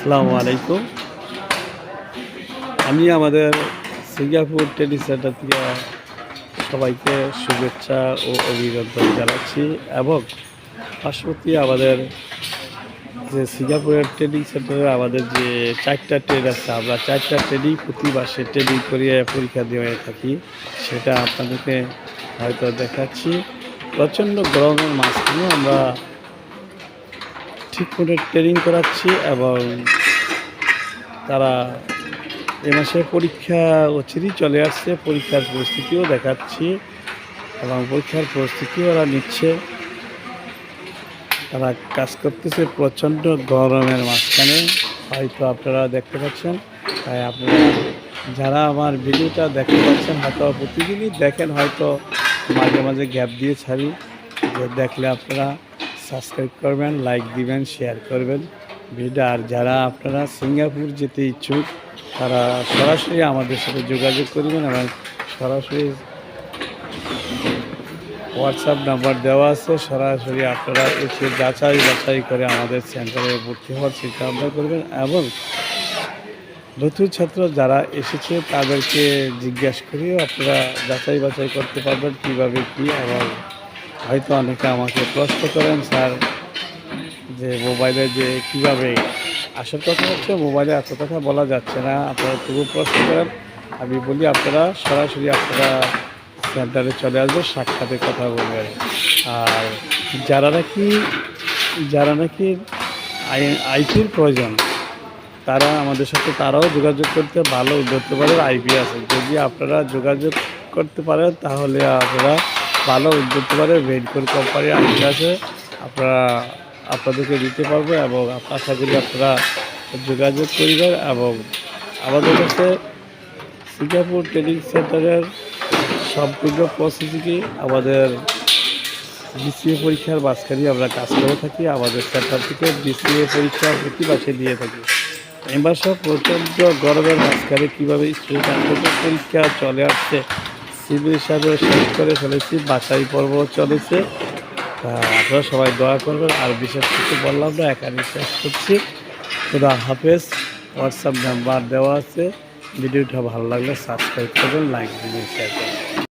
আসসালামু আলাইকুম। আমি আমাদের সিঙ্গাপুর ট্রেনিং সেন্টার থেকে সবাইকে শুভেচ্ছা ও অভিনন্দন জানাচ্ছি এবং পার্শ্ববর্তী আমাদের যে সিঙ্গাপুরের ট্রেনিং সেন্টারে আমাদের যে চারটা ট্রেন আছে, আমরা চারটা ট্রেনিং প্রতি মাসে ট্রেনিং করিয়ে পরীক্ষা দিয়ে থাকি, সেটা আপনাদেরকে হয়তো দেখাচ্ছি। প্রচণ্ড গরমের মাঝখানে আমরা ঠিক করে ট্রেনিং করাচ্ছি এবং তারা এ মাসে পরীক্ষা অচিরই চলে আসছে, পরীক্ষার পরিস্থিতিও দেখাচ্ছি এবং পরীক্ষার প্রস্তুতিও ওরা নিচ্ছে। তারা কাজ করতেছে প্রচণ্ড গরমের মাঝখানে, হয়তো আপনারা দেখতে পাচ্ছেন। তাই আপনারা যারা আমার ভিডিওটা দেখতে পাচ্ছেন, হয়তো প্রতিদিনই দেখেন, হয়তো মাঝে মাঝে গ্যাপ দিয়ে ছাড়ি, যে দেখলে আপনারা সাবস্ক্রাইব করবেন লাইক দিবেন শেয়ার করবেন। ভিডিও, আর যারা আপনারা সিঙ্গাপুর যেতে ইচ্ছুক, তারা সরাসরি আমাদের সাথে যোগাযোগ করবেন এবং সরাসরি হোয়াটসঅ্যাপ নাম্বার দেওয়া আছে। সরাসরি আপনারা এসে যাচাই বাছাই করে আমাদের সেন্টারে ভর্তি হওয়ার চিন্তা ভাবনা করবেন এবং নতুন ছাত্র যারা এসেছে, তাদেরকে জিজ্ঞেস করেও আপনারা যাচাই বাছাই করতে পারবেন কীভাবে কী এবং হয়তো অনেকে আমাকে প্রশ্ন করেন, স্যার, যে মোবাইলে যে কীভাবে আসল কথা হচ্ছে মোবাইলে এত কথা বলা যাচ্ছে না। আপনারা তবু প্রশ্ন করেন। আমি বলি, আপনারা সরাসরি আপনারা সেন্টারে চলে আসবে সাক্ষাতে কথা বলবেন। আর যারা নাকি যারা নাকি আই আইপির প্রয়োজন, তারা আমাদের সাথে, তারাও যোগাযোগ করতে ভালো ধরতে পারে, আইপি আছে। যদি আপনারা যোগাযোগ করতে পারেন, তাহলে আপনারা ভালো উদ্যোগ পারে ভেন্টকোর কোম্পানি আইপি আছে। আপনারা, আপনাদেরকে দিতে পারব এবং আশা করি আপনারা যোগাযোগ করবেন এবং আমাদের কাছে সিঙ্গাপুর ট্রেনিং সেন্টারের সম্পূর্ণ প্রসেসিংই আমাদের বিসিএ পরীক্ষার মাঝখানে আমরা কাজ করে থাকি। আমাদের সেন্টার থেকে বিসিএ পরীক্ষা প্রতি মাসে দিয়ে থাকি। এবার সব প্রচণ্ড গরমের মাঝখানে কীভাবে স্টুডেন্ট পরীক্ষা চলে আসছে সিভিল হিসাবে শেষ করে ফেলেছি বাসাই পর্ব চলেছে। আপনারা সবাই দয়া করবেন, আর বিশেষ কিছু বললাম না এখানে শেষ করছি খুদা হাফেজ হোয়াটসঅ্যাপ নাম্বার দেওয়া আছে। ভিডিওটা ভালো লাগলে সাবস্ক্রাইব করবেন লাইক দিবেন শেয়ার করবেন।